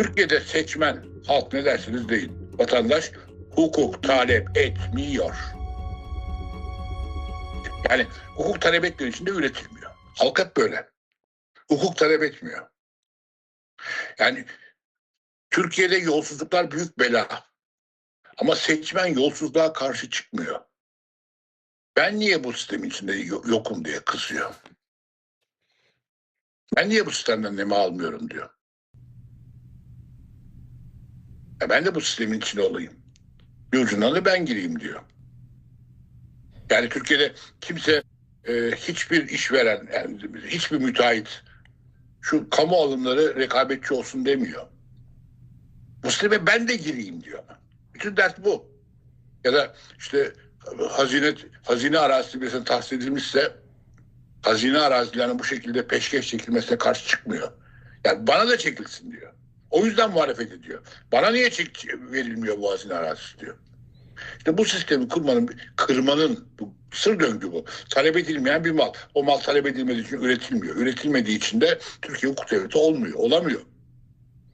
Türkiye'de seçmen, halk ne dersiniz deyin. Vatandaş hukuk talep etmiyor. Yani hukuk talep ettiği için de üretilmiyor. Halk hep böyle. Hukuk talep etmiyor. Yani Türkiye'de yolsuzluklar büyük bela. Ama seçmen yolsuzluğa karşı çıkmıyor. Ben niye bu sistemin içinde yo- yokum diye kızıyor. Ben niye bu sistemden nemi almıyorum diyor. E ben de bu sistemin içinde olayım. Bir ucundan da ben gireyim diyor. Yani Türkiye'de kimse e, hiçbir işveren, yani hiçbir müteahhit şu kamu alımları rekabetçi olsun demiyor. Bu sisteme ben de gireyim diyor. Bütün dert bu. Ya da işte hazine hazine arazisi birisine tahsis edilmişse hazine arazilerinin bu şekilde peşkeş çekilmesine karşı çıkmıyor. Yani bana da çekilsin diyor. O yüzden muhalefet ediyor. Bana niye çek verilmiyor bu hazine arazisi diyor. İşte bu sistemi kurmanın, kırmanın bu sır döngü bu. Talep edilmeyen bir mal. O mal talep edilmediği için üretilmiyor. Üretilmediği için de Türkiye hukuk devleti olmuyor, olamıyor.